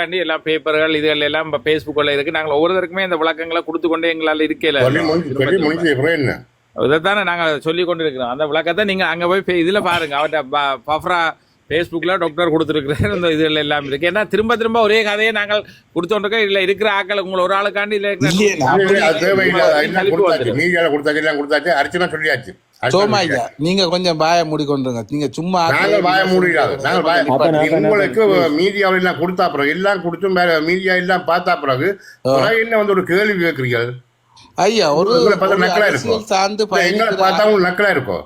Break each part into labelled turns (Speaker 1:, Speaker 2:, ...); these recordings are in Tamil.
Speaker 1: காண்டி எல்லாம் பேப்பர்கள் இதுகள் எல்லாம் இப்போ ஃபேஸ்புக்கில் இருக்கு. நாங்கள் ஒவ்வொருத்தருக்குமே இந்த விளக்கங்களை கொடுத்து கொண்டே எங்களால் இருக்கல. இதைத்தானே நாங்கள் சொல்லி கொண்டு இருக்கிறோம் அந்த விளக்கத்தை நீங்கள் அங்கே போய் இதுல பாருங்க. அவர்கிட்ட பஃப்ரா ஃபேஸ்புக்கில் டாக்டர் கொடுத்துருக்குறாரு. இந்த இதுல எல்லாம் இருக்கு. ஏன்னா திரும்ப திரும்ப ஒரே கதையை நாங்கள் கொடுத்தோன்றக்க இல்லை இருக்கிற ஆக்கள் உங்களை ஒரு ஆளுக்காண்டி சலிப்பு
Speaker 2: கொடுத்தாச்சு. அர்ச்சனா சொல்லியாச்சு.
Speaker 3: நீங்க கொஞ்சம் பாய மூடிக்கொண்டுருங்க. நீங்க சும்மா
Speaker 2: நாங்கள் வாய மூடிடாது. நாங்கள் உங்களுக்கு மீடியாவில் எல்லாம் கொடுத்தா பிறகு எல்லாம் கொடுத்தும் வேற மீடியா எல்லாம் பார்த்தா பிறகு என்ன வந்து ஒரு கேள்வி கேட்கிறீர்கள்?
Speaker 3: ஐயா ஒரு
Speaker 2: நக்கலா இருக்கும். எங்களை
Speaker 3: பயணிக்கிற
Speaker 2: பார்த்தா உங்களுக்கு நக்கலா இருக்கும்.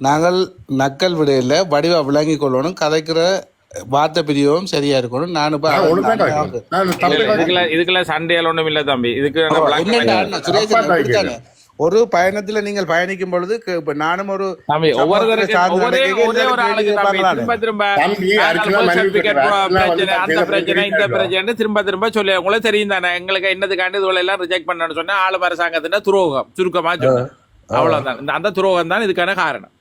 Speaker 3: நாங்கள் நக்கல் விடையில வடிவா விளங்கி கொள்ளணும் கதைக்கிற வார்த்தை பிரிவும் சரியா இருக்கணும்.
Speaker 2: நான்
Speaker 1: இதுக்குள்ள சண்டையால் ஒன்றும் இல்லை தம்பி. இதுக்கு.
Speaker 3: ஒரு பயணத்துல நீங்கள் பயணிக்கும் பொழுது இப்ப நானும் ஒரு?
Speaker 1: திரும்ப திரும்ப சொல்லி உங்களுக்கு தெரியும் தானே. எங்களுக்கு என்னதுக்காண்டி இதுல எல்லாம் ரிஜெக்ட் பண்ணணும்னு சொன்னா ஆளு அரசாங்கத்தின துரோகம். சுருக்கமா சொன்னேன் அவ்வளவுதான். அந்த துரோகம் தான் இதுக்கான காரணம்.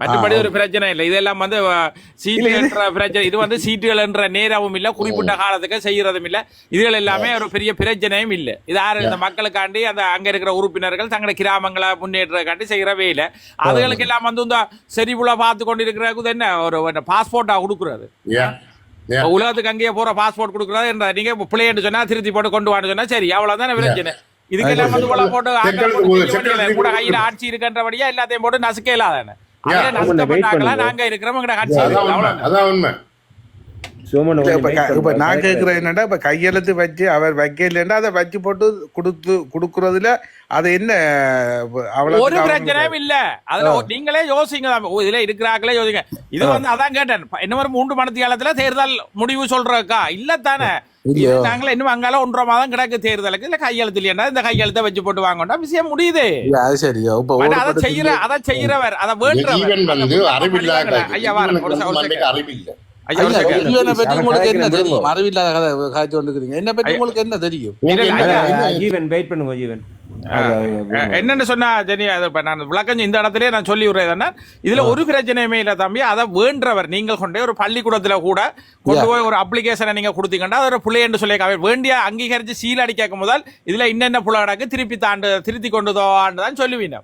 Speaker 1: மற்றபடி ஒரு பிரச்சனை இல்லை. இதெல்லாம் வந்து அஹ், சீட்டு என்ற பிரச்சனை. இது வந்து சீட்டுகள் என்ற நேரமும் இல்ல. குறிப்பிட்ட காலத்துக்கு செய்யறதும் இல்ல. இதுகள் எல்லாமே ஒரு பெரிய பிரச்சனையும் இல்ல. இது யாரு இந்த மக்களுக்காண்டி அந்த அங்க இருக்கிற உறுப்பினர்கள் தங்களோட கிராமங்களை முன்னேற்றக்காண்டி செய்யற வேலை அதுகளுக்கு எல்லாம் வந்து இந்த செறிவுல பார்த்து கொண்டு இருக்கிறது என்ன? ஒரு பாஸ்போர்ட்டா கொடுக்குறது. உலகத்துக்கு அங்கேயே போற பாஸ்போர்ட் கொடுக்குறது என்ற நீங்க பிள்ளைன்னு சொன்னா திருத்தி போட்டு கொண்டு வான்னு சொன்னா சரி அவ்வளவுதானே பிரச்சனை. இதுக்கெல்லாம் வந்து போட்டு கூட கையில ஆட்சி இருக்கின்றபடியா எல்லாத்தையும் போட்டு நசுக்க இல்லாதானே நாங்க இருக்கிறவங்க.
Speaker 2: அதான் உண்மை.
Speaker 4: சோமன்
Speaker 3: இப்ப நான்
Speaker 4: கேட்கிறேன்
Speaker 3: என்னடா இப்ப கையெழுத்து வச்சு அவர் வைக்கலன்னா அதை வச்சு போட்டு கொடுத்து கொடுக்கறதுல அது என்ன அவ்வளவு
Speaker 1: ஒரு பிரச்சனையும் இல்ல. அதுல நீங்களே யோசிங்க. இதுல இருக்கிறாங்களே யோசிங்க. இது வந்து அதான் கேட்டேன். என்ன ஒரு மூன்று மணி காலத்துல தேர்தல் முடிவு சொல்றக்கா இல்ல தானே. நாங்களே இன்னும் அங்கால ஒன்றரை மாதம் கிடக்கு தேர்தலுக்கு. இல்ல கையெழுத்து இல்லையா? இந்த கையெழுத்தை வச்சு போட்டு வாங்கண்டா விஷயம் முடியுது.
Speaker 3: அது சரியா.
Speaker 1: அதை செய்யற அதை செய்யறவர் அதை வேண்டுறவர்
Speaker 2: அறிவில்லா.
Speaker 1: ஐயா வாரம்
Speaker 2: அறிவில்லை.
Speaker 3: பற்றி
Speaker 4: அவன்
Speaker 3: உங்களுக்கு என்ன தெரியும்
Speaker 4: விடுங்க.
Speaker 3: அறிவில்லாத கதை காய்ச்சி கொண்டுக்கிறீங்க என்ன பற்றி உங்களுக்கு என்ன தெரியும்
Speaker 1: இல்ல, இல்ல, ஐயா,
Speaker 4: ஜீவன் வெயிட் பண்ணுங்க ஜீவன்
Speaker 1: அஹ், என்னன்னு சொன்னா ஜெனி இப்ப நான் விளக்கம் இந்த இடத்துல நான் சொல்லி விடுறேன் இதுல ஒரு பிரச்சனையுமே இல்ல தம்பி. அதை வேண்டவர் நீங்கள் கொண்டே ஒரு பள்ளிக்கூடத்துல கூட கொண்டு போய் ஒரு அப்ளிகேஷனை நீங்க கொடுத்தீங்கன்னா அது ஒரு பிள்ளைன்னு சொல்லி வேண்டிய அங்கீகரிச்சு சீல் அடிக்க முதல் இதுல இன்னென்ன புள்ள கிடக்கு திருப்பி தாண்டு திருத்தி கொண்டு தோன்னு தான் சொல்லுவீங்க.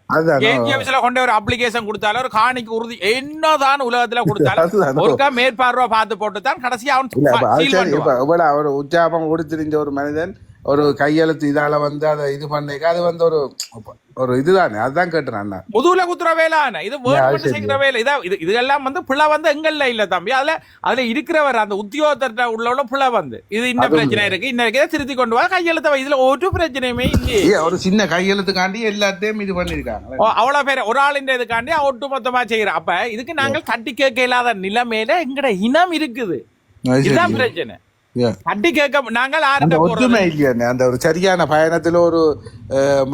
Speaker 1: ஏஜிஎம்ஸ்ல கொண்டு ஒரு அப்ளிகேஷன் கொடுத்தாலும் ஒரு காணிக்கு உறுதி. என்னதான் உலகத்துல கொடுத்தாலும். ஒருக்கா மேற்பார்வை பார்த்து போட்டு தான் கடைசியா அவன்
Speaker 3: உச்சாபம் கொடுத்திருந்த ஒரு மனிதன் ஒரு கையெழுத்து இதால வந்து அதை இது பண்ணிக்க அது வந்து ஒரு ஒரு இதுதானே? அதுதான் கேட்டேன் அண்ணா.
Speaker 1: முதுகுல குத்துற வேலை இது. செய்கிற வேலை. இதா இது இதெல்லாம் வந்து பிள்ளை வந்து எங்கள்ல இல்ல தம்பி. அதுல அதுல இருக்கிறவர் அந்த உத்தியோகத்தர் உள்ள பிள்ளை வந்து. இது இன்ன பிரச்சனை இருக்கு. இன்ன இருக்கு திருத்தி கொண்டு வா. கையெழுத்த. இதுல ஒரு பிரச்சனையுமே இல்லையே.
Speaker 3: ஒரு சின்ன கையெழுத்துக்காண்டி எல்லாத்தையும் இது பண்ணிருக்காங்க
Speaker 1: அவ்வளவு பேர். ஒரு ஆளின் இதுக்காண்டி ஒட்டு மொத்தமா செய்யற. அப்ப இதுக்கு நாங்கள் தட்டி கேட்க இல்லாத நிலைமையில எங்கட இனம் இருக்குது. இதுதான் பிரச்சனை. தட்டி கேட்க நாங்கள்
Speaker 3: அந்த ஒற்றுமை அந்த ஒரு சரியான பயணத்துல ஒரு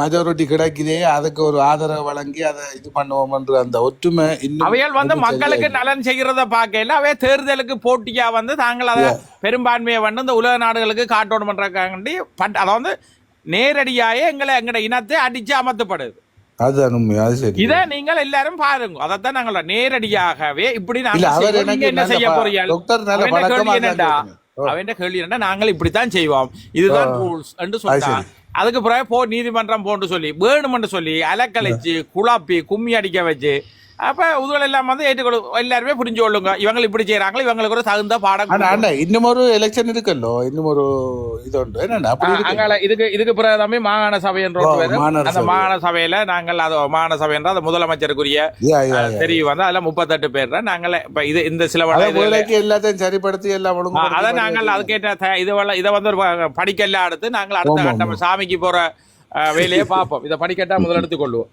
Speaker 3: மெஜாரிட்டி கிடைக்குதே அதுக்கு ஒரு ஆதரவு வழங்கி அதை இது பண்ணுவோம்ன்ற அந்த ஒற்றுமை
Speaker 1: அவையால் வந்து மக்களுக்கு நலன் செய்கிறத பார்க்கல அவைய தேர்தலுக்கு போட்டியா வந்து தாங்கள் அதை பெரும்பான்மையை வந்து இந்த உலக நாடுகளுக்கு காட்டணும் பண்றக்காண்டி பட் அதை வந்து நேரடியாயே எங்களை எங்கட இனத்தை அடிச்சு அமர்த்தப்படுது. இதை நீங்கள் எல்லாரும் பாருங்க. அதைத்தான் நாங்கள் நேரடியாகவே இப்படி நாங்கள் என்ன செய்ய போறீங்க என்னடா. அவன் கேள்வி என்னடா நாங்கள் இப்படித்தான் செய்வோம். இதுதான் ரூல்ஸ் என்று
Speaker 3: அது
Speaker 1: சொன்னா
Speaker 3: சரி.
Speaker 1: அதுக்கு பிறகு போ நீதிமன்றம் போன்னு சொல்லி வேணுமென்று சொல்லி அலக்கழிச்சு குழப்பி கும்மி அடிக்க வச்சு அப்ப உதுகள் எல்லாம் வந்து ஏற்றுக்கொள்ளு எல்லாருமே புரிஞ்சு கொள்ளுங்க இவங்க இப்படி செய்யறாங்களோ இவங்களுக்கு ஒரு தகுந்த பாடம்
Speaker 3: இன்னும் ஒரு எலெக்ஷன் இருக்குல்லோ? இன்னும் ஒரு இது உண்டு.
Speaker 1: அங்கால இதுக்கு இதுக்கு பிறகு மாகாண சபை என்ற அந்த. மாகாண சபையில நாங்கள் அது மாகாண சபை என்ற அது முதலமைச்சருக்குரிய. தெரிவு வந்து அதுல முப்பத்தெட்டு பேர் தான் நாங்களே இப்ப இது இந்த சில
Speaker 3: அத எல்லாத்தையும் சரிப்படுத்தி எல்லாம்
Speaker 1: அதான் நாங்கள் அதுக்கேற்ற இது இதை வந்து ஒரு படிக்கல்லாம் எடுத்து நாங்கள் அடுத்த கட்டம் சாமிக்கு போற ஆ, வேலையை பார்ப்போம். இதை படிக்கட்டா முதல் எடுத்துக்கொள்வோம்.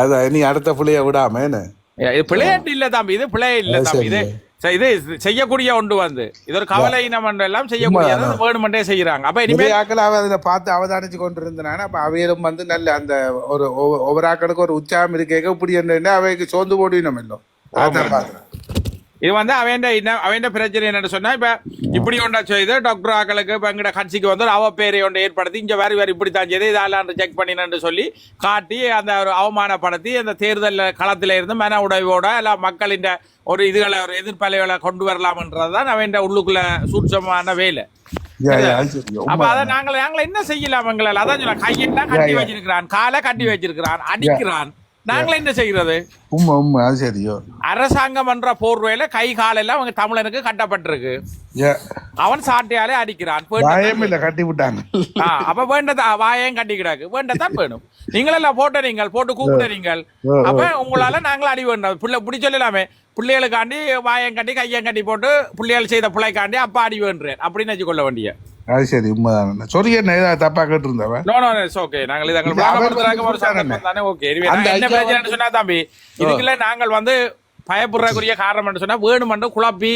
Speaker 3: அதான் நீ அடுத்த புள்ளைய விடாம
Speaker 1: இது பிழையாட்டு இல்ல தம்பி இது பிழை இல்ல தம்பி இது இது செய்யக்கூடிய ஒன்று வந்து. இது ஒரு கவலை இனம் எல்லாம் செய்யக்கூடிய. வேணுமெண்டே செய்யறாங்க. அப்ப இனிமேல்
Speaker 3: ஆக்கள் அவ அதில் பார்த்து அவதானிச்சு கொண்டு இருந்தானே அப்ப அவையிலும் வந்து நல்ல அந்த ஒரு ஒவ்வொரு- ஆக்களுக்கு ஒரு உற்சாகம் இருக்கேக்க இப்படி என்ன அவைக்கு சோர்ந்து போடினோம் இல்லை அதான் பாக்குறேன்.
Speaker 1: இது வந்து அவன் அவன் பிரச்சனை என்னன்னு சொன்னா இப்ப இப்படி ஒன்றா செய்து டாக்டர் ஆக்களுக்கு இப்ப எங்கட கட்சிக்கு வந்து அவ பேரை ஒன்று ஏற்படுத்தி இங்க வேறு வேறு இப்படி தான் செய்து இதெல்லாம் ரிஜெக்ட் பண்ணினு சொல்லி காட்டி அந்த ஒரு அவமானப்படுத்தி அந்த தேர்தல் களத்துல இருந்து மன உடைவோட எல்லாம் மக்களின் ஒரு இதுகளை ஒரு எதிர்ப்பலைகளை கொண்டு வரலாம்ன்றதுதான் அவன் உள்ளுக்குள்ள சூட்சமான வேலை. அப்ப அத நாங்கள் நாங்கள் என்ன செய்யலாம் எங்களால்? அதான் சொல்ல கையிட்டா கட்டி வச்சிருக்கிறான் காலை கட்டி வச்சிருக்கிறான் அடிக்கிறான். நாங்கள் என்ன செய்யறது?
Speaker 3: உண்மை உண்மை அது சரியோ
Speaker 1: அரசாங்கம் என்ற போர்வையில கை காலெல்லாம் அவங்க தமிழனுக்கு கட்டப்பட்டிருக்கு. அவன் சாட்டையாலே அடிக்கிறான்.
Speaker 3: பயம் இல்ல கட்டி விட்டாங்க.
Speaker 1: அப்ப வேண்டதா? வாயம் கட்டி கிடாக்கு. வேண்டதான் வேணும். நீங்களெல்லாம் போட்ட நீங்கள் போட்டு கூப்பிட்ட நீங்கள். அப்ப உங்களால நாங்கள் அடி வேண்டாம் பிள்ளை இப்படி சொல்லலாமே பிள்ளைகளுக்காண்டி வாயம் கட்டி கையம் கட்டி போட்டு பிள்ளைகள் செய்த பிள்ளைக்காண்டி அப்பா அடி வேண்டுறேன். அப்படின்னு வச்சுக்கொள்ள வேண்டிய.
Speaker 3: அது சரி உண்மைதான். ஏதாவது தப்பா கேட்டு இருந்தவன்
Speaker 1: நோ நோ இட்ஸ் ஓகே நாங்கள் இதை ஒரு தானே ஓகே
Speaker 3: அந்த
Speaker 1: என்ன
Speaker 3: ஐயா
Speaker 1: பிரச்சனைன்னு சொன்னா தம்பி இதுக்குள்ள நாங்கள் வந்து பயப்படுறக்குரிய காரணம் சொன்னா வேணுமென்று குழப்பி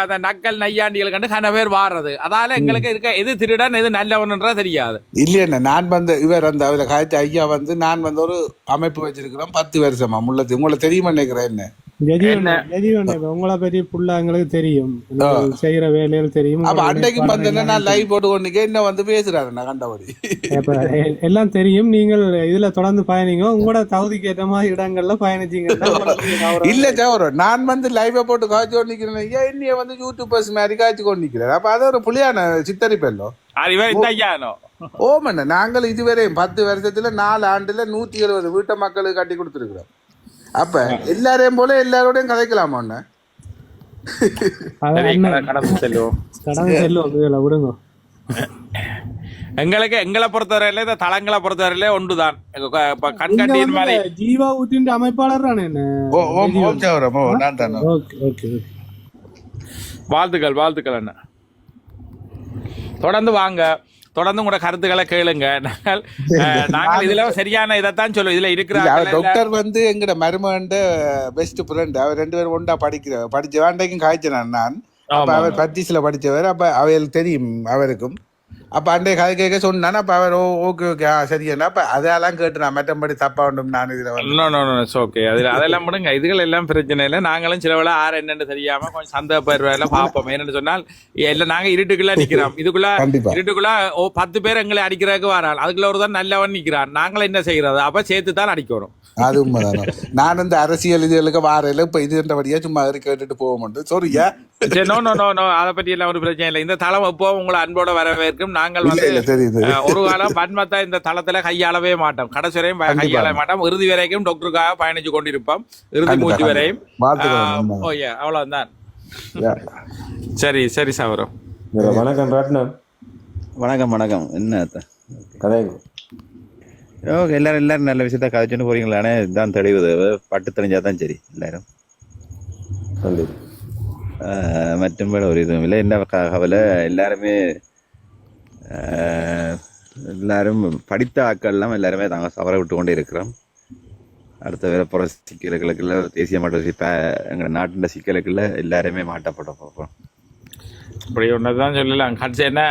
Speaker 1: அந்த நக்கல் நையாண்டிகள் கண்டு கன பேர் வாடுறது அதால எங்களுக்கு இருக்க எது திருடன் எது நல்லவன்ன்றா தெரியாது.
Speaker 3: இல்லையா நான் வந்து இவர் அந்த அவரை காய்ச்சி ஐயா வந்து நான் வந்து ஒரு அமைப்பு வச்சிருக்கிறேன் பத்து வருஷமா முள்ளத்து. உங்களை தெரியுமா நினைக்கிறேன் என்ன?
Speaker 5: உங்களை பற்றி புள்ள எங்களுக்கு தெரியும். செய்யற வேலைகள் தெரியும்.
Speaker 3: அப்ப என்ன நான் லைவ் போட்டு கொண்டு என்ன வந்து பேசுறாரு நான் கண்டபடி?
Speaker 5: எல்லாம் தெரியும். நீங்கள் இதுல தொடர்ந்து பயணிங்க. உங்களோட தகுதிக்கு ஏற்ற மாதிரி இடங்கள்ல கௌரவம்
Speaker 3: இல்ல சவரம் நான் வந்து லைவ போட்டு காய்ச்சி கொண்டு நிக்கிறேன் ஐயா என்னைய வந்து யூடியூபர்ஸ் மாதிரி காய்ச்சி கொண்டு நிக்கிறேன் அப்ப அது ஒரு புலியான சித்தரிப்பல்லோ ஓமண்ண நாங்கள் இதுவரையும் பத்து வருஷத்துல நாலு ஆண்டுல நூத்தி எழுபது வீட்டை மக்களுக்கு கட்டி கொடுத்துருக்குறோம். அப்ப எல்லாரையும் போல எல்லாரோடையும் கதைக்கலாமா
Speaker 1: கட- கடந்து செல்லுவோம்
Speaker 5: கடந்து இதுல விடுங்க.
Speaker 1: எங்களுக்கு எங்களை பொறுத்தவரையில இந்த தளங்களை பொறுத்தவரையில ஒன்றுதான். கண்கட்டியின் மாதிரி
Speaker 5: ஜீவா ஊட்டின் அமைப்பாளர்
Speaker 1: வாழ்த்துக்கள் வாழ்த்துக்கள் அண்ணா. தொடர்ந்து வாங்க. தொடர்ந்து உங்களோட கருத்துக்களை கேளுங்க. நாங்கள் நாங்கள் இதுல சரியான இதைத்தான் சொல்லுவோம். இதுல இருக்கிற
Speaker 3: டாக்டர் வந்து எங்கட மருமகன்ட பெஸ்ட் ஃப்ரெண்ட் அவர் ரெண்டு பேரும் ஒண்டா படிக்கிற படிச்ச வேண்டைக்கும் காய்ச்சினான் நான் அவர் பத்தீஸ்ல படிச்சவர். அப்ப அவையில் தெரியும் அவருக்கும். அப்ப அண்டை கதை கேட்க சொன்னான் அப்ப அவர் ஓகே ஓகே சரியா அப்ப அதெல்லாம் கேட்டு நான் மற்றபடி தப்பா உண்டும் நான் இதுல
Speaker 1: நோ நோ நோ ஓகே அதுல அதெல்லாம் விடுங்க. இதுகள் எல்லாம் பிரச்சனை இல்லை. நாங்களும் சில வேளை ஆறு என்னன்னு தெரியாம கொஞ்சம் சந்தேகப்படுறதுல பார்ப்போம். என்னன்னு சொன்னால் எல்லாம் நாங்க இருட்டுக்குள்ள நிக்கிறோம். இதுக்குள்ள இருட்டுக்குள்ள ஓ பத்து பேர் எங்களை அடிக்கிறதுக்கு வரான் அதுக்குள்ள ஒரு தான் நல்லவன் நிக்கிறான். நாங்களும் என்ன செய்யறது? அப்ப சேர்த்து தான் அடிக்கணும்.
Speaker 3: அது உண்மைதானே. நான் இந்த அரசியல் இதுகளுக்கு வாரையில இப்ப இதுன்றபடியா சும்மா அது கேட்டுட்டு போக மாட்டேன் சரியா
Speaker 1: சரி நோ நோ நோ நோ அதை பத்தி எல்லாம் ஒரு பிரச்சனை இல்லை. இந்த தளம் எப்போ உங்களை அன்போட வரவேற்கும். நாங்கள்
Speaker 3: இல்ல
Speaker 1: வந்து ஒரு காலம் வன்மத்தை இந்த தளத்துல கையாளவே மாட்டோம். கடைசி வரையும். கையாள மாட்டோம். இறுதி வரைக்கும் டாக்டருக்காக பயணிச்சு கொண்டிருப்போம். இறுதி மூச்சு. வரையும்.
Speaker 3: வாழ்த்துக்கள் உண்மை.
Speaker 1: ஓ ஏ அவ்வளவுதான். சரி சரி சவரம்
Speaker 4: வணக்கம் ரத்னம்
Speaker 6: வணக்கம் வணக்கம். என்ன
Speaker 4: கதை.
Speaker 6: ஓகே எல்லாரும் எல்லாரும் நல்ல விஷயத்த கதைச்சுன்னு போறீங்களானே இதுதான் தெளிவுது. பட்டு தெளிஞ்சா தான் சரி எல்லாரும். மற்றும்படி ஒரு இதுவும் இல்லை. என்ன கவலை? எல்லாருமே எல்லாரும் படித்த ஆட்கள்லாம் எல்லாருமே தாங்க சவர விட்டு கொண்டே இருக்கிறோம். அடுத்த வேற புற சிக்கல்களுக்குள்ள தேசிய மட்ட இப்போ எங்கள் நாட்டின் சிக்கலுக்குள்ள எல்லாருமே மாட்டப்பட போகிறோம்
Speaker 1: இப்படி ஒன்றுதான் சொல்லலாம். கட்சி என்ன?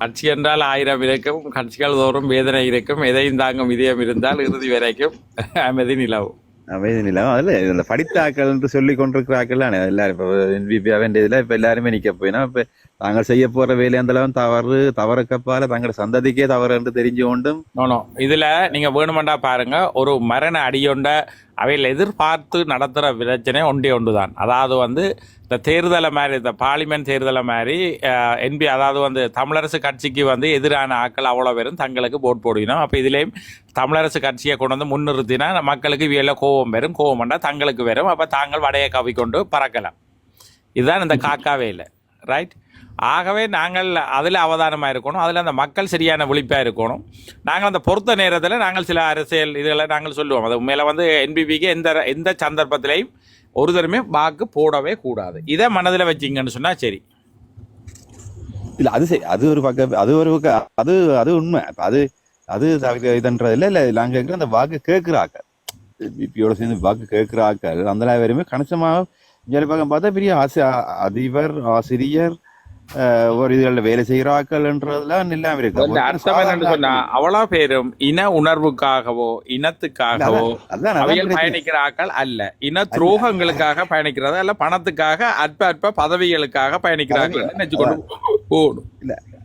Speaker 1: கட்சி என்றால் ஆயிரம் இருக்கும். கட்சிகள் தோறும் வேதனை இருக்கும். எதையும் தாங்கும் இதயம் இருந்தால் இறுதி வரைக்கும் அமைதி நிலவும்.
Speaker 6: அமைதி நிலம் அதில் இதில் படித்த ஆக்கள் என்று சொல்லி கொண்டிருக்கிற ஆக்கள் தானே. எல்லாரும் இப்போ என்பிபி வேண்டியதில் இப்போ எல்லாருமே நிற்க போயினா இப்போ தாங்கள் செய்ய போகிற வேலை அந்த தவறு தவறுக்கப்பால தங்களோட சந்ததிக்கே தவறு என்று தெரிஞ்சு கொண்டும்
Speaker 1: இதுல நீங்க வேணுமெண்டா பாருங்க. ஒரு மரண அடியொண்ட அவையில் எதிர்பார்த்து நடத்துகிற பிரச்சனை ஒன்றே ஒன்றுதான். அதாவது வந்து இந்த தேர்தலை மாதிரி இந்த பார்லிமெண்ட் தேர்தலை மாதிரி என்பி அதாவது வந்து தமிழரசு கட்சிக்கு வந்து எதிரான ஆட்கள் அவ்வளோ பேரும் தங்களுக்கு போட் போடணும் அப்போ இதுலேயும் தமிழரசு கட்சியை கொண்டு வந்து முன்னிறுத்தினா மக்களுக்கு இவையில கோபம் வரும். கோபம் பண்ணால் தங்களுக்கு வரும். அப்போ தாங்கள் வடையை கவிக்கொண்டு பறக்கலாம். இதுதான் இந்த காக்காவே இல்லை ரைட் ஆகவே நாங்கள் அதில் அவதானமாக இருக்கணும். அதில் அந்த மக்கள் சரியான விழிப்பாக இருக்கணும். நாங்கள் அந்த பொறுத்த நேரத்தில் நாங்கள் சில அரசியல் இதுகளை நாங்கள் சொல்லுவோம். அது உண்மையில் வந்து என்பிபிக்கு எந்த எந்த சந்தர்ப்பத்திலையும் ஒரு தரமே வாக்கு போடவே கூடாது. இதை மனதில் வச்சிங்கன்னு சொன்னால் சரி.
Speaker 6: இல்லை அது சரி. அது ஒரு பக்கம் அது ஒரு பக்கம் அது அது உண்மை. அது அது இதுன்றது இல்லை இல்லை நாங்கள் கேட்குற அந்த வாக்கு கேட்குறாக்க பிபியோட சேர்ந்து வாக்கு கேட்குறாக்க ஆக்கள் அந்த பேருமே கணிசமாக பக்கம் பார்த்தா பெரிய ஆசி அதிபர் ஆசிரியர் ஒரு இதுகளில் வேலை செய்கிற ஆக்கள்ன்றதுலாம் இல்லாமல் இருக்கு.
Speaker 1: அர்த்தம் என்னன்னு சொன்னா அவ்வளோ பேரும் இன உணர்வுக்காகவோ இனத்துக்காகவோ அவையில். பயணிக்கிற ஆக்கள் அல்ல. இன துரோகங்களுக்காக பயணிக்கிறது அல்ல பணத்துக்காக அற்ப அற்ப பதவிகளுக்காக பயணிக்கிறார்கள் நினைச்சு கொண்டு போகணும்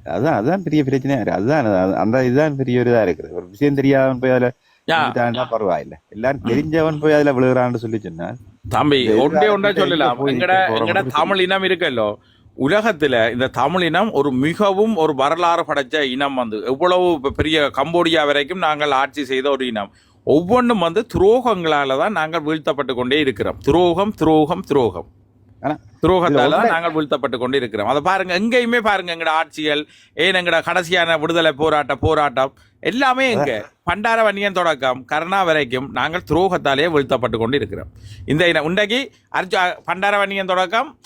Speaker 6: அதான் அதான் பெரிய பிரச்சனையா இருக்கு. அதுதான் அது- அந்த இதுதான் பெரிய ஒரு இதா இருக்குது. ஒரு விஷயம் தெரியாதவன் போய் அதுல பரவாயில்ல. எல்லாரும் தெரிஞ்சவன் போய் அதுல விழுகிறான்னு சொல்லி சொன்னா
Speaker 1: தம்பி ஒன்றே ஒன்றே சொல்லலாம். எங்கட எங்கட தமிழ் இனம் இருக்கல்லோ உலகத்துல இந்த தமிழினம் ஒரு மிகவும் ஒரு வரலாறு படைச்ச இனம் வந்து. எவ்வளவு பெரிய கம்போடியா வரைக்கும் நாங்கள் ஆட்சி செய்த ஒரு இனம். ஒவ்வொன்றும் வந்து துரோகங்களால தான் நாங்கள் வீழ்த்தப்பட்டு கொண்டே இருக்கிறோம். துரோகம் துரோகம் துரோகம். துரோகத்தால தான் நாங்கள் வீழ்த்தப்பட்டு கொண்டு இருக்கிறோம். அதை பாருங்க எங்கேயுமே பாருங்க எங்கட ஆட்சிகள் ஏன் எங்கட கடைசியான விடுதலை போராட்ட போராட்டம் எல்லாமே எங்க? பண்டார வன்னியன் தொடக்கம் கருணா வரைக்கும் நாங்கள் துரோகத்தாலேயே வீழ்த்தப்பட்டு கொண்டு இருக்கிறோம். இந்த இன- இன்றைக்கு அர்ஜு பண்டார வன்னியன் தொடக்கம்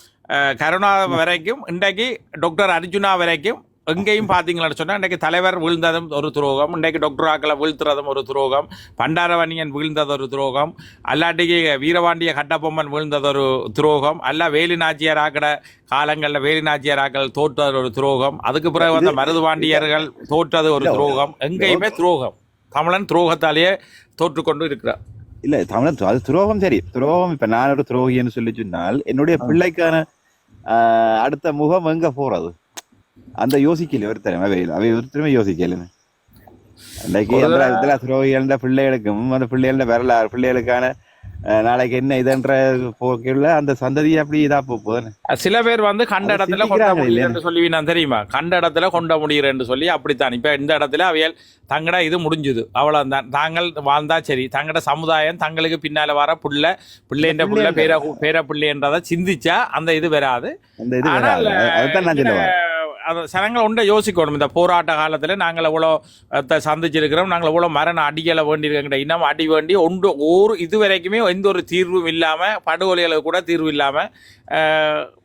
Speaker 1: கருணா வரைக்கும் இன்றைக்கு டாக்டர் அர்ஜுனா வரைக்கும் எங்கேயும் பார்த்தீங்கன்னு சொன்னா இன்றைக்கு தலைவர் வீழ்ந்ததும் ஒரு துரோகம் இன்றைக்கு டாக்டர் ஆக்களை வீழ்த்துறதும் ஒரு துரோகம் பண்டாரவணியன் வீழ்ந்தது ஒரு துரோகம் அல்லாட்டிக்கு வீரபாண்டிய கட்டபொம்மன் வீழ்ந்தது ஒரு துரோகம் அல்ல வேலு நாச்சியார் ஆக்கட காலங்களில் வேலு நாச்சியார் ஆக்கள் தோற்றது ஒரு துரோகம் அதுக்கு பிறகு வந்த மருதுபாண்டியர்கள் தோற்றது ஒரு துரோகம் எங்கேயுமே துரோகம். தமிழன் துரோகத்தாலேயே தோற்றுக்கொண்டு இருக்கிறார்.
Speaker 6: இல்ல தமிழன் அது துரோகம் சரி. துரோகம் இப்ப நான் ஒரு துரோகின்னு சொல்லி சொன்னால் என்னுடைய பிள்ளைக்கான அடுத்த முகம் எங்க போறது? அந்த யோசிக்கல ஒருத்தரும் அவை அவை ஒருத்தருமே யோசிக்கல
Speaker 1: ஒரு
Speaker 6: அந்த துரோகிகள பிள்ளைகளுக்கும் அந்த பிள்ளைகள வரலாறு பிள்ளைகளுக்கான நாளைக்கு என்ன இதுன்ற போக்குள்ள அந்த சந்ததி அப்படி இதா போகுது.
Speaker 1: சில பேர் வந்து கண்ட இடத்துல கொண்ட முடியுறேன்னு சொல்லி நான் தெரியுமா? கண்ட இடத்துல கொண்ட முடியுறேன்னு சொல்லி அப்படித்தான். இப்ப இந்த இடத்துல அவையல் தங்கட இது முடிஞ்சுது. அவ்வளவுதான். தாங்கள் வாழ்ந்தா சரி. தங்கட சமுதாயம் தங்களுக்கு பின்னால வர புள்ள பிள்ளைன்ற புள்ள பேர பேர பிள்ளைன்றதை சிந்திச்சா அந்த இது வராது.
Speaker 6: அந்த இது
Speaker 1: ஆனால், அந்த சனங்களை உண்டை யோசிக்கணும். இந்த போராட்ட காலத்தில் நாங்கள் எவ்வளோ சந்திச்சிருக்கிறோம். நாங்கள் எவ்வளோ மரணம் அடிகளை வேண்டியிருக்கிற இன்னும் அடி வேண்டி ஒன்று ஒரு இது வரைக்குமே எந்த ஒரு தீர்வும் இல்லாமல் படுகொலைகளுக்கு கூட தீர்வு இல்லாமல்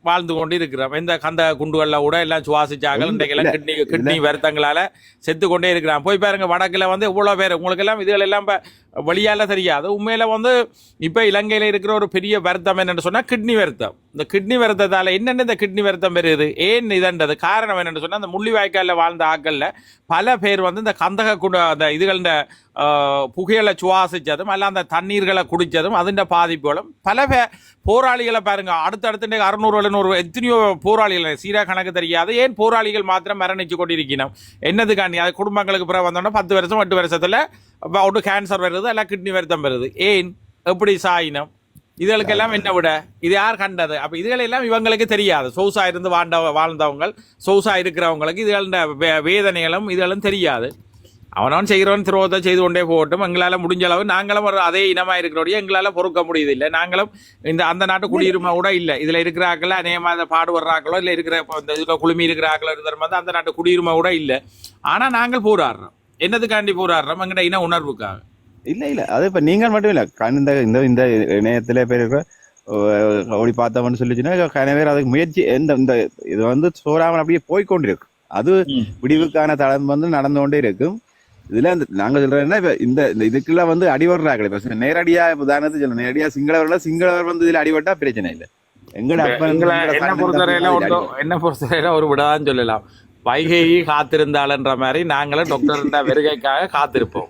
Speaker 1: வாழ்ந்து கொண்டு இருக்கிறோம் இந்த கந்த குண்டுகளில் கூட எல்லாம் சுவாசிச்சாங்க. இன்றைக்கெல்லாம் கிட்னி கிட்னி வருத்தங்களால் செத்து கொண்டே இருக்கிறான். போய் பாருங்க வடக்கில் வந்து இவ்வளோ பேர். உங்களுக்கெல்லாம் இதுகள் எல்லாம் இப்போ வெளியால தெரியாது. உண்மையில வந்து இப்போ இலங்கையில் இருக்கிற ஒரு பெரிய வருத்தம் என்னன்னு சொன்னால் கிட்னி வருத்தம். இந்த கிட்னி வருத்தத்தால் என்னென்ன இந்த கிட்னி வருத்தம் பெறுது? ஏன் இதன்றது காரணம் என்னன்னு சொன்னால் அந்த முள்ளிவாய்க்காலில் வாழ்ந்த ஆட்களில் பல பேர் வந்து இந்த கந்தக குண்டு அந்த இதுகள் இந்த புகையில சுவாசிச்சதும் அல்ல அந்த தண்ணீர்களை குடிச்சதும் அதிൻ്റെ பாதிப்புகளும் பல போராளிகளை பாருங்க அடுத்தடுத்து அறுநூறு எழுநூறு எத்தனையோ போராளிகள் சீரா கணக்கு தெரியாது ஏன் போராளிகள் மாத்திரம் மரணிச்சு கொண்டிருக்கணும் என்னதுக்காண்டி அது குடும்பங்களுக்கு பிறகு வந்தோன்னா பத்து வருஷம் எட்டு வருஷத்தில் ஒன்று கேன்சர் வருது எல்லாம் கிட்னி வருத்தம் வருது. ஏன்? எப்படி சாயினம்? இதுகளுக்கெல்லாம் என்ன விட? இது யார் கண்டது? அப்போ இதுகளெல்லாம் இவங்களுக்கு தெரியாது. சோசா இருந்து வாழ்ந்த வாழ்ந்தவங்க சோசா இருக்கிறவங்களுக்கு இதுகள வே- வேதனைகளும் இதுகளும் தெரியாது. அவனவன் செய்கிறவன் துரோகத்தை செய்து கொண்டே போகட்டும். எங்களால் முடிஞ்ச அளவு நாங்களும் ஒரு அதே இனமா இருக்கிறோடைய எங்களால் பொறுக்க முடியுது இல்லை நாங்களும் இந்த அந்த நாட்டு குடியுரிமை கூட இல்லை. இதுல இருக்கிறாக்கள் அநேகமாக அதை பாடுபடுறாக்களோ இல்லை இருக்கிற இப்போ இந்த இதுல குழுமி இருக்கிறாக்களோ இருக்கிற மாதிரி அந்த நாட்டு குடியுரிமை கூட இல்லை. ஆனா நாங்கள் போராடுறோம். என்னதுக்காண்டி போராடுறோம்? எங்கட இன உணர்வுக்காக.
Speaker 6: இல்ல இல்ல. அது இப்ப நீங்கள் மட்டும் இல்ல. கண் இந்த இந்த இந்த இணையத்துல பேர் இருக்க ஓடி பார்த்தவன்னு சொல்லிச்சுன்னா கன பேர் அதுக்கு முயற்சி எந்த இந்த இது வந்து சோறாமல் அப்படியே போய்க்கொண்டிருக்கு அது விடிவுக்கான தளம் வந்து நடந்து கொண்டே இருக்கும். இதுல இந்த நாங்க சொல்றோம்னா இப்ப இந்த இந்த இதுக்குள்ள வந்து அடிபடுறாங்க இப்ப நேரடியா இப்ப உதாரணத்துக்கு சொல்ல நேரடியா சிங்களவர்கள சிங்களவர் வந்து இதுல அடிபட்டா பிரச்சனை இல்லை. எங்கட
Speaker 1: என்ன பொறுத்தவரையில. என்ன பொறுத்தவரையில ஒரு விடதான் சொல்லலாம். வைகையை காத்திருந்தாளன்ற மாதிரி நாங்களும் டாக்டர் வருகைக்காக காத்திருப்போம்.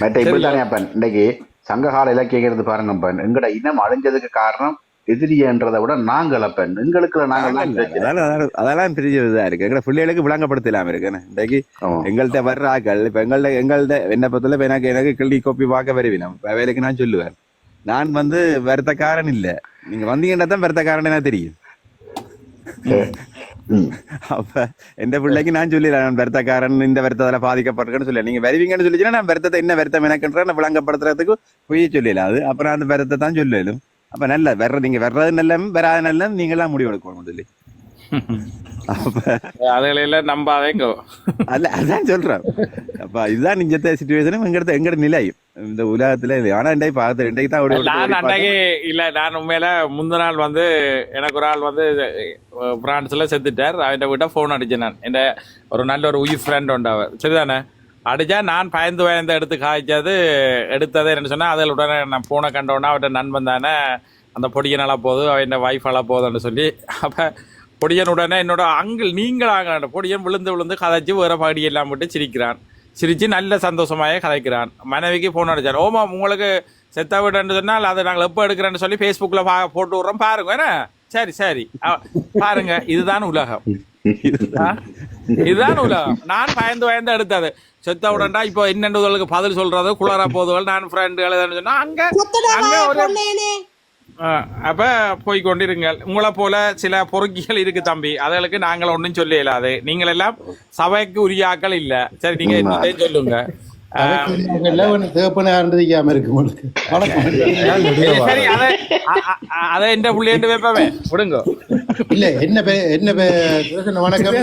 Speaker 7: மற்ற இப்படித்தானே அப்பன் இன்னைக்கு சங்ககால இலக்கியங்கிறது பாருங்க அப்பன் எங்கட இனம் அழிஞ்சதுக்கு காரணம் எதிரியன்றதை விட நாங்கள் அப்பன். எங்களுக்குள்ள நாங்கள்.
Speaker 6: அதெல்லாம் பெரிய இதா இருக்கு. எங்கட பிள்ளைகளுக்கு விளங்கப்படுத்தலாம் இருக்கு. இன்றைக்கு. எங்கள்கிட்ட வர்ற ஆக்கள் இப்ப எங்கள்ட்ட எங்கள்ட்ட என்ன பத்தில இப்ப எனக்கு எனக்கு கிள்ளி கோப்பி பார்க்க வருவினம் வேலைக்கு நான் சொல்லுவேன். நான் வந்து வருத்தக்காரன் இல்ல. நீங்க வந்தீங்கன்னா தான் வருத்தக்காரன் எனக்கு தெரியும். அப்ப எந்த பிள்ளைக்கு நான் சொல்லிடுறேன் நான் வருத்தக்காரன் இந்த வருத்தத்தால பாதிக்கப்பட்டிருக்கேன்னு சொல்ல நீங்க வருவீங்கன்னு சொல்லிச்சுன்னா நான் வருத்தத்தை என்ன வருத்தம் எனக்குன்ற விளங்கப்படுத்துறதுக்கு போய் சொல்லல அது அப்புறம் அந்த வருத்தத்தை தான் சொல்லலும். அப்ப நல்ல வர்ற நீங்க வர்றது நல்ல வராத நல்ல நீங்களாம் முடிவு எடுக்கணும் சொல்லி
Speaker 1: அதுகளெல்லாம் நம்பாதேங்க
Speaker 6: அல்ல அதான் சொல்றேன். அப்ப இதுதான் நிஜத்த சுச்சுவேஷனும் எங்கிட்ட எங்கட நிலை. இந்த உலகத்துல. ஆனா இன்றைக்கு பார்த்து இன்றைக்கு தான்
Speaker 1: நான் இல்ல நான் உண்மையில முந்தின நாள் வந்து எனக்கு ஒரு ஆள் வந்து பிரான்ஸ்ல செத்துட்டார். அவன் வீட்டை ஃபோன் அடிச்சேன் நான். என் ஒரு நல்ல ஒரு உயிர் ஃப்ரெண்ட் உண்டு அவர். சரிதானே? அடிச்சா நான் பயந்து பயந்து எடுத்து காய்ச்சது எடுத்தது என்ன சொன்னா அதில் உடனே நான் போன கண்டோன்னா அவட்ட நண்பன் தானே அந்த பொடியை நல்லா போகுது அவன் ஒய்ஃப் நல்லா போகுதுன்னு சொல்லி அப்ப பொடியன் உடனே என்னோட அங்கிள் நீங்களாக பொடியன் விழுந்து விழுந்து கதைச்சு வேற பகுதியெல்லாம் விட்டு சிரிக்கிறான். சிரிச்சு நல்ல சந்தோஷமாயே கதைக்கிறான். மனைவிக்கு ஃபோன் அடிச்சார் ஓமா உங்களுக்கு செத்த வீடுன்னு சொன்னால் அதை நாங்கள் எப்போ எடுக்கிறேன்னு சொல்லி ஃபேஸ்புக்கில் பா போட்டு விட்றோம். பாருங்க சரி சரி. பாருங்க இதுதான் உலகம். ஆ? இதுதான் உலகம். நான் பயந்து பயந்து எடுத்தது. செத்த உடனே இப்போ என்னென்னதுகளுக்கு பதில் சொல்றது குளற போதுகள் நான் ஃப்ரெண்டுகள் சொன்னா அங்க அங்க ஒரு ஆ, அப்ப போய் கொண்டிருங்கள். உங்களை போல சில பொறுக்கிகள் இருக்கு தம்பி. அதுகளுக்கு நாங்கள் ஒன்றும் சொல்ல இயலாது. நீங்கள் எல்லாம் சபைக்கு உரியாக்கள் இல்ல. சரி நீங்க என்னத்தையும் சொல்லுங்க. அதை அதை எந்த புள்ளியண்டு வைப்பவே விடுங்க.
Speaker 8: இல்ல என்ன என்ன வணக்கம்.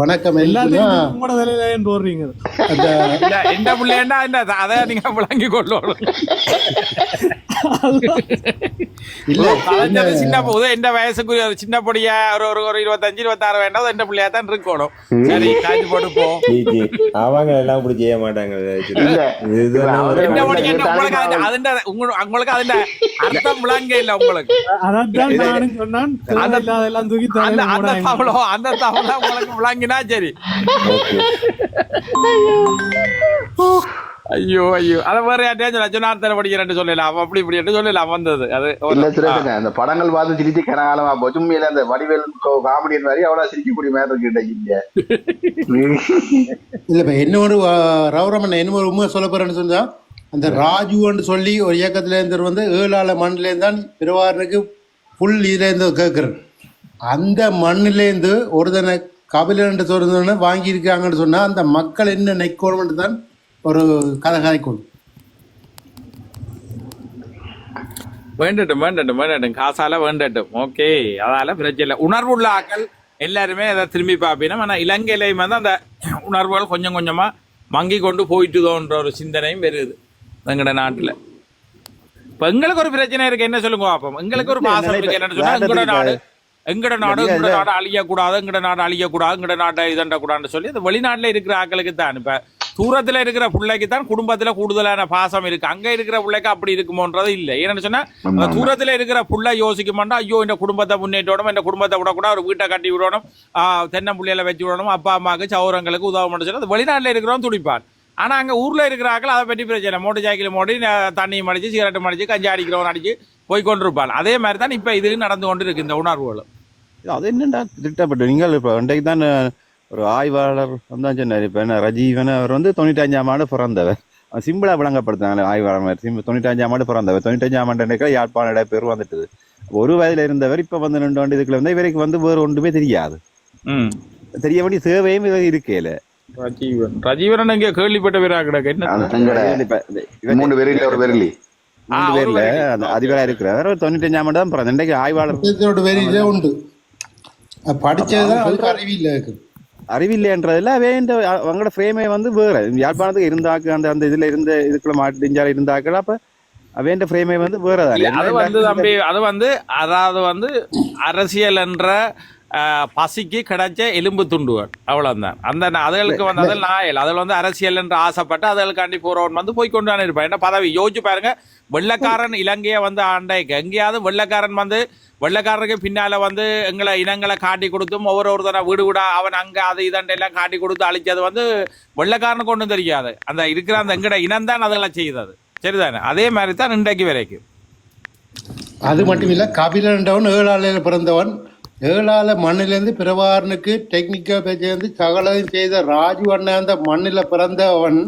Speaker 8: வணக்கம் என்ன
Speaker 5: எல்லாத்தையும் தலையில போடுறீங்க
Speaker 8: அந்த
Speaker 1: இல்ல எந்த புள்ளியண்டா இந்த அதை நீங்க விளங்கி கொள்ளணும்.
Speaker 8: இல்ல
Speaker 1: கலைஞர் சின்ன போது எந்த வயசுக்கு ஒரு சின்ன பொடியா ஒரு ஒரு ஒரு இருபத்தஞ்சு இருபத்தாறு வேண்டாம் எந்த பிள்ளையா தான் இருக்கணும். சரி காய்ச்சி போட்டு போ.
Speaker 4: அவங்க எல்லாம் இப்படி செய்ய மாட்டாங்க
Speaker 1: என்ன என்ன. அதுண்ட உங்களுக்கு உங்களுக்கு அதுண்ட அர்த்தம் விளங்க இல்ல உங்களுக்கு.
Speaker 5: அதான் நானும் சொன்னான். அதெல்லாம் தூக்கி
Speaker 1: அந்த அந்த. தவளோ அந்த தவளை உங்களுக்கு விளங்கினா சரி. ஐயோ ஐயோ. அத வேற யார்ட்டையும் சொல்ல ஜனார்த்தன படிக்கிறேன்னு சொல்லலாம் அப்படி இப்படி என்று சொல்லலாம் வந்தது. அது
Speaker 7: அந்த படங்கள் பார்த்து சிரிச்சு கனகாலமா போச்சு உண்மையில அந்த வடிவேல் காமெடி மாதிரி அவ்வளவு சிரிக்கக்கூடிய மாதிரி இருக்கு
Speaker 8: இல்ல இப்ப என்ன ஒரு ரவுரமன் என்ன ஒரு உண்மை சொல்ல போறேன்னு சொன்னா அந்த ராஜுன்னு சொல்லி ஒரு இயக்கத்துல இருந்து வந்து ஏழாள மண்ணில தான் திருவாரனுக்கு புல் இதுல இருந்து கேட்கிறேன் அந்த மண்ணிலேருந்து ஒருதனை கபிலன் சொல்றதுன்னு வாங்கியிருக்காங்கன்னு சொன்னா அந்த மக்கள் என்ன நிக்கணும்னு தான் ஒரு கதை கதைக்கணும்
Speaker 1: வேண்டட்டும் வேண்டட்டும் வேண்டட்டும். காசால வேண்டட்டும். ஓகே அதால பிரச்சனை இல்லை. உணர்வுள்ள ஆக்கள் எல்லாருமே அதை திரும்பி பார்ப்பினோம். ஆனா இலங்கையிலையும் வந்து அந்த உணர்வுகள் கொஞ்சம் கொஞ்சமா மங்கி கொண்டு போயிட்டுதோன்ற ஒரு சிந்தனையும் வருது. எங்கட நாட்டுல. இப்ப எங்களுக்கு ஒரு பிரச்சனை இருக்கு என்ன சொல்லுங்க பாப்போம். எங்களுக்கு ஒரு பாசம் இருக்கு என்னன்னு சொன்னா எங்கட நாடு எங்கட நாடு எங்கட நாடு அழியக்கூடாது எங்கட நாடு அழியக்கூடாது எங்கட நாட்டை இதண்ட கூடாதுன்னு சொல்லி அந்த வெளிநாட்டுல இருக்கிற ஆக்களுக்கு தான் இப்ப தூரத்துல இருக்கிற பிள்ளைக்கு தான் குடும்பத்துல கூடுதலான பாசம் இருக்கு. அங்க இருக்கிற பிள்ளைக்கு அப்படி இருக்குமோன்றது இல்லை. ஏன்னு சொன்னா தூரத்துல இருக்கிற புள்ள யோசிக்க மாட்டா ஐயோ இந்த குடும்பத்தை முன்னேற்றணும் இந்த குடும்பத்தை விடக்கூடாது ஒரு வீட்டை கட்டி விடணும் ஆஹ் தென்னம்பிள்ளையில வச்சு விடணும் அப்பா அம்மாவுக்கு சௌரங்களுக்கு உதவ மட்டும் அது வெளிநாட்டுல இருக்கிறவன் துடிப்பான். ஆனா அங்க ஊர்ல இருக்கிற ஆக்கள் அதை பற்றி பிரச்சனை மோட்டர் சைக்கிள் மோடி ந- தண்ணி மடிச்சு சிகரெட் மடிச்சு கஞ்சி அடிக்கிறவன் அடிச்சு போய் கொண்டிருப்பான். அதே மாதிரி தான் இப்ப இது நடந்து கொண்டு இருக்கு இந்த உணர்வுகள்.
Speaker 6: அது என்னடா திட்டப்பட்டு நீங்கள் இப்போ இன்றைக்கு தான் ஒரு ஆய்வாளர் வந்தான் சொன்னார். இப்போ என்ன ரஜீவன் அவர் வந்து தொண்ணூத்தஞ்சாம் ஆண்டு பிறந்தவர். அவன் சிம்பிளா விளங்கப்படுத்தினாங்க ஆய்வாளர் மாதிரி. சிம் தொண்ணூத்தஞ்சாம் ஆண்டு பிறந்தவர். தொண்ணூத்தஞ்சாம் ஆண்டு நினைக்கிற யாழ்ப்பாண பேர் வந்துட்டுது. ஒரு வயதுல இருந்தவர் இப்ப வந்து ரெண்டு ஆண்டு இதுக்குள்ள வந்து இவருக்கு வந்து வேறு ஒன்றுமே தெரியாது.
Speaker 1: ம்.
Speaker 6: தெரிய வேண்டிய சேவையும் இது இருக்கேல.
Speaker 1: ரஜீவன். ரஜீவன் இங்க கேள்விப்பட்ட வீரா கிடக்கு? என்ன?
Speaker 7: மூணு பேர் இல்ல ஒரு
Speaker 6: பேர்ல.
Speaker 1: வயது.
Speaker 6: அந்த அதிபரா இருக்கிறவர் ஒரு தொண்ணூத்தஞ்சாம் ஆண்டு தான் பிறந்த இன்றைக்கு ஆய்வாளர்.
Speaker 8: வெளியில உண்டு. அது படிச்சதுதான் அதுக்கு அறிவியல் இருக்கு
Speaker 6: அறிவில்லைன்றதுல அவன் அவங்களோட ஃப்ரேமே வந்து வேற. யாழ்ப்பாணத்துக்கு இருந்தாக்கு அந்த அந்த இதுல இருந்த இதுக்குள்ள மாட்டிஞ்சால இருந்தாக்கள் அப்ப அவன் ஃப்ரேமே வந்து வேற
Speaker 1: அது வந்து தம்பி அது வந்து அதாவது வந்து அரசியல் என்ற பசிக்கு கிடைச்ச எலும்பு துண்டுகள். அவ்வளோதான் அந்த அதுகளுக்கு வந்து அதில் நாயல் அதில் வந்து அரசியல் என்று ஆசைப்பட்டு அதுகளுக்காண்டி போகிறவன் வந்து போய் கொண்டு இருப்பான் என்ன பதவி? யோசிச்சு பாருங்க. வெள்ளக்காரன் இலங்கையை வந்து ஆண்டைக்கு எங்கேயாவது வெள்ளக்காரன் வந்து வெள்ளக்காரருக்கு பின்னால் வந்து எங்களை இனங்களை காட்டி கொடுத்தும் ஒவ்வொரு ஒருத்தனை வீடு விடா அவன் அங்கே அது இதண்டை எல்லாம் காட்டி கொடுத்து அழிச்சது வந்து வெள்ளக்காரனுக்கு ஒன்றும் தெரியாது. அந்த இருக்கிற அந்த எங்கட இனம் தான் அதெல்லாம் செய்தது. சரிதானே? அதே மாதிரி தான் இன்றைக்கு வரைக்கும்.
Speaker 8: அது மட்டும் இல்லை கபிலன்றவன் ஏழாலையில பிறந்தவன் ஏழால மண்ணிலிருந்து பிரபாரனுக்கு டெக்னிக்கல் பேச்சு சகலம் செய்த ராஜு அண்ணன் அந்த மண்ணில பிறந்தவன்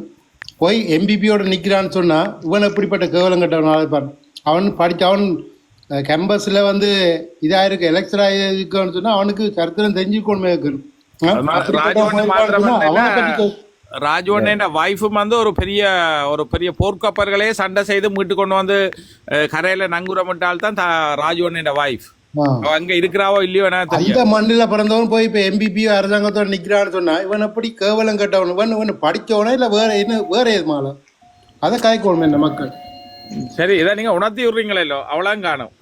Speaker 8: போய் எம்பிபியோட நிக்கிறான்னு சொன்னா இவன் எப்படிப்பட்ட கேவலம் கட்டவன் அவன் படிச்ச அவன் கேம்பஸ்ல வந்து இதா இருக்கு எலெக்ஷன் ஆயிருக்கான்னு சொன்னா அவனுக்கு சரித்திரம் தெரிஞ்சுக்கணுமே இருக்கணும் ஆ?
Speaker 1: அது மா-
Speaker 8: அப்படிப்பட்ட
Speaker 1: ராஜு அண்ணன்
Speaker 8: அவன் இருக்கான்னு சொன்னா
Speaker 1: மாத்திரமல்ல,
Speaker 8: அவனை பத்தி கே-
Speaker 1: ராஜவண்ணன் வைஃபும் வந்து ஒரு பெரிய ஒரு பெரிய போர்க்கப்பர்களே சண்டை செய்து மீட்டு கொண்டு வந்து கரையில நங்குரமிட்டால் தான் ராஜவண்ணன் வைஃப் அங்க இருக்கிறாவோ இல்லையோ
Speaker 8: அந்த மண்ணில பிறந்தவன் போய் இப்ப எம்பிபி அரசாங்கத்தோட நிக்கிறான்னு சொன்னா இவன் எப்படி கேவலம் கட்டவன்? இவன் இவன் படிச்சவனா இல்ல வேற என்ன வேற எது மாலை அதை காய்க்கணும் என்ன மக்கள்.
Speaker 1: சரி இதை நீங்க உணர்த்தி விடுறீங்களோ இல்லோ. அவ்வளவு காணும்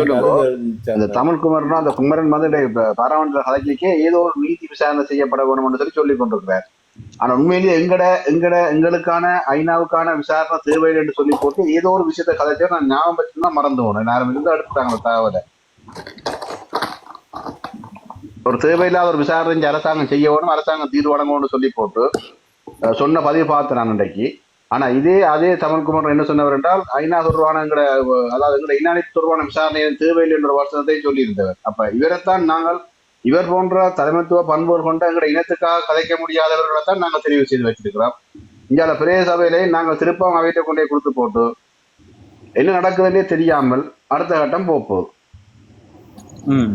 Speaker 7: சொல்லுங்க. அந்த தமிழ் குமரனும் அந்த குமரன் வந்து இப்ப பாராளுமன்ற கலைஞருக்கே ஏதோ ஒரு நீதி விசாரணை செய்யப்பட வேணும்னு சொல்லி கொண்டிருக்கிறார். ஆனா உண்மையிலேயே எங்கட எங்கட எங்களுக்கான ஐநாவுக்கான விசாரணை தேவையில்லை என்று சொல்லி போட்டு ஏதோ ஒரு விஷயத்த கதைச்சா நான் ஞாபகம் வச்சுதான் மறந்து போனேன் நேரம் இருந்து எடுத்துட்டாங்க தகவலை ஒரு தேவையில்லாத ஒரு விசாரணை செஞ்சு அரசாங்கம் செய்ய வேணும் அரசாங்கம் தீர்வு வழங்கணும்னு சொல்லி போட்டு சொன்ன பதிவு பார்த்தேன் நான் இன்றைக்கு. ஆனா இதே அதே தமிழ்குமார் என்ன சொன்னவர் என்றால் ஐநா தொடர்பான எங்கட அதாவது எங்கட இனானி தொடர்பான விசாரணை தேவையில்லை என்ற வருஷத்தை சொல்லியிருந்தவர். அப்ப இவரைத்தான் நாங்கள் இவர் போன்ற தலைமைத்துவ பண்புகள் கொண்ட எங்கட இனத்துக்காக கதைக்க முடியாதவர்களை தான் நாங்கள் தெரிவு செய்து வச்சிருக்கிறோம் இந்தியால பிரதேச சபையிலே நாங்கள் திருப்பம் அவையிட்ட கொண்டே கொடுத்து போட்டு என்ன நடக்குதுன்னே தெரியாமல் அடுத்த கட்டம் போக போகுது
Speaker 1: ம்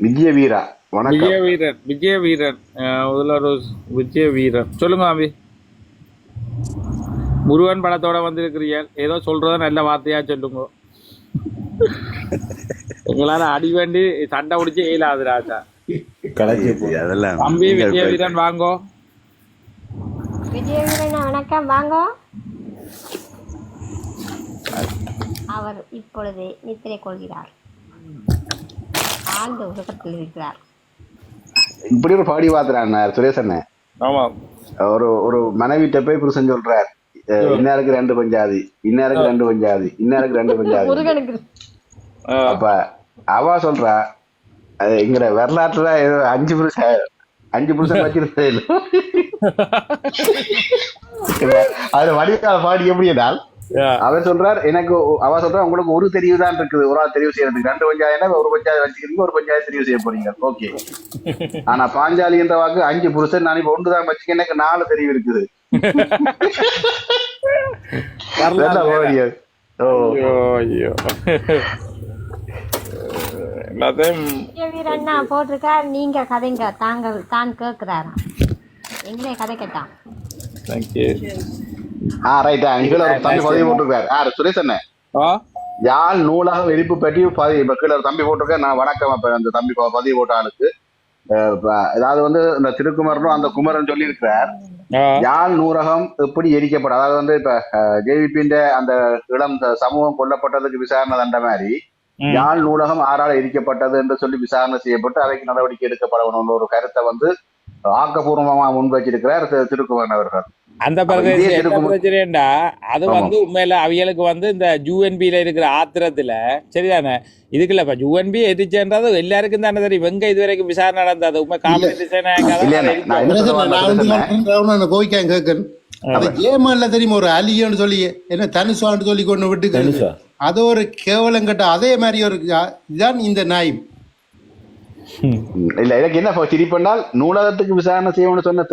Speaker 7: விஜய வீரா வணக்கம்.
Speaker 1: விஜய வீரன் விஜய வீரன் அஹ், இதுல ஒரு விஜய வீரன் சொல்லுங்க அபி முருகன் படத்தோட வந்திருக்கிறீர்கள். ஏதோ சொல்றத நல்ல வார்த்தையா சொல்லுங்க. உங்களால அடி வேண்டி சண்டை பிடிச்சி இயலாது ராஜா.
Speaker 6: அதெல்லாம்
Speaker 1: தம்பி விஜய வீரன் வாங்கோ.
Speaker 9: விஜயவீரன் வணக்கம் வாங்க. அவர் இப்பொழுது நித்திரை கொள்கிறார். ஆழ்ந்த உலகத்தில் இருக்கிறார்.
Speaker 7: இப்படி ஒரு பாடி பாத்துறான் சுரேஷ் அண்ணன்
Speaker 1: ஆமா.
Speaker 7: ஒரு ஒரு மனைவிட்ட போய் புருஷன் சொல்றார். இன்னாருக்கு ரெண்டு பஞ்சாதி இன்னாருக்கு ரெண்டு பஞ்சாதி இன்னாருக்கு ரெண்டு பஞ்சாதி. அப்ப அவ சொல்றா அது எங்கட வரலாற்றுல அஞ்சு புருஷன் அஞ்சு புருஷன் வச்சிருந்தே இல்ல அதுல வடிகால பாடி எப்படி என்றால் அவர் சொல்றார் எனக்கு அவ சொல்றா உங்களுக்கு ஒரு தெரிவு தான் இருக்குது ஒரு ஆள் தெரிவு செய்யறதுக்கு. ரெண்டு பஞ்சாயத்து ஒரு பஞ்சாயத்து வச்சுக்கிறீங்க ஒரு பஞ்சாயத்து தெரிவு செய்ய போறீங்க. ஓகே. ஆனா பாஞ்சாலி என்ற வாக்கு அஞ்சு புருஷன் நான் இப்ப ஒன்று தான் வச்சுக்க எனக்கு நாலு தெரிவு இருக்குது.
Speaker 1: ஐயோ. எல்லாத்தையும்
Speaker 9: விஜயவீரன் நான் போட்டிருக்கார் நீங்க கதைங்க தாங்கள் தான் கேட்கிறாராம் எங்களே கதை கேட்டான்.
Speaker 1: தேங்க்யூ
Speaker 7: ஆ ரைட் கீழே ஒரு தம்பி பதிவு போட்டிருக்காரு. ஆ சுரேஷ் அண்ணன்
Speaker 1: ஆ?
Speaker 7: யாழ் நூலகம் வெடிப்பு பற்றி பதிவு இப்ப கீழே ஒரு தம்பி போட்டிருக்கேன் நான் வணக்கம் அப்ப அந்த தம்பி பதிவு போட்ட ஆளுக்கு. அதாவது வந்து இந்த திருக்குமரனும் அந்த குமரன் சொல்லி இருக்கிறார் யாழ் நூலகம் எப்படி எரிக்கப்படும்? அதாவது வந்து இப்ப ஜேவிபின்ற அந்த இளம் சமூகம் கொல்லப்பட்டதுக்கு விசாரணை தண்ட மாதிரி. யாழ் நூலகம் ஆறால் எரிக்கப்பட்டது என்று சொல்லி விசாரணை செய்யப்பட்டு அவைக்கு நடவடிக்கை எடுக்கப்பட வேணும்னு ஒரு கருத்தை வந்து ஆக்கப்பூர்வமா முன்வைச்சிருக்கிறார் திரு- திருக்குமரன் அவர்கள்.
Speaker 1: அந்த பிரச்சனைண்டா அது. வந்து உண்மையில அவியலுக்கு வந்து இந்த யூஎன்பியில இருக்கிற ஆத்திரத்துல சரிதானே? இதுக்குள்ள இப்ப யூஎன்பி எரிச்சுன்றது எல்லாருக்கும் தானே தெரியும். எங்க இது வரைக்கும் விசாரணை நடந்தது. உண்மை காமெடி
Speaker 7: இல்ல, இல்ல,
Speaker 8: கோவிக்கேன் கேட்கன் அது ஏமால தெரியுமா ஒரு அலியன்னு சொல்லி என்ன தனுஷான்னு சொல்லி கொண்டு விட்டு? அது ஒரு கேவலம் கட்ட அதே மாதிரி ஒரு இதுதான் இந்த நாய்.
Speaker 7: இல்ல எனக்கு என்ன சிரிப்பென்றால் நூலகத்துக்கு விசாரணை செய்யணும்னு சொன்ன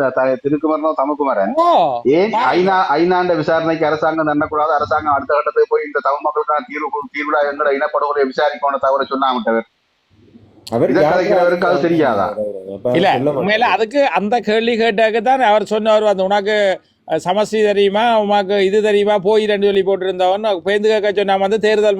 Speaker 7: திருக்குமரனும் தமிழ்குமரன்
Speaker 1: ஓ!
Speaker 7: ஏன் ஐநா ஐநாண்ட விசாரணைக்கு அரசாங்கம் தண்டக்கூடாது அரசாங்கம் அடுத்த கட்டத்துக்கு போய் இந்த தமிழ் மக்களுக்கான தீர்வு தீர்வுடா எங்கட இனப்படுகொலை விசாரிக்கணும் தவிர சொன்னாமட்டவர்
Speaker 4: அவர்
Speaker 7: அது தெரியாதா?
Speaker 1: இல்ல உண்மையில அதுக்கு அந்த கேள்வி கேட்டாக்கு தான் அவர் சொன்னவர் வந்து உனக்கு அஹ், தெரியுமா? உமாக்கு இது தெரியுமா? போய் ரெண்டு சொல்லி போட்டிருந்தவன் பேருந்து கேட்க சொன்னா வந்து தேர்தல்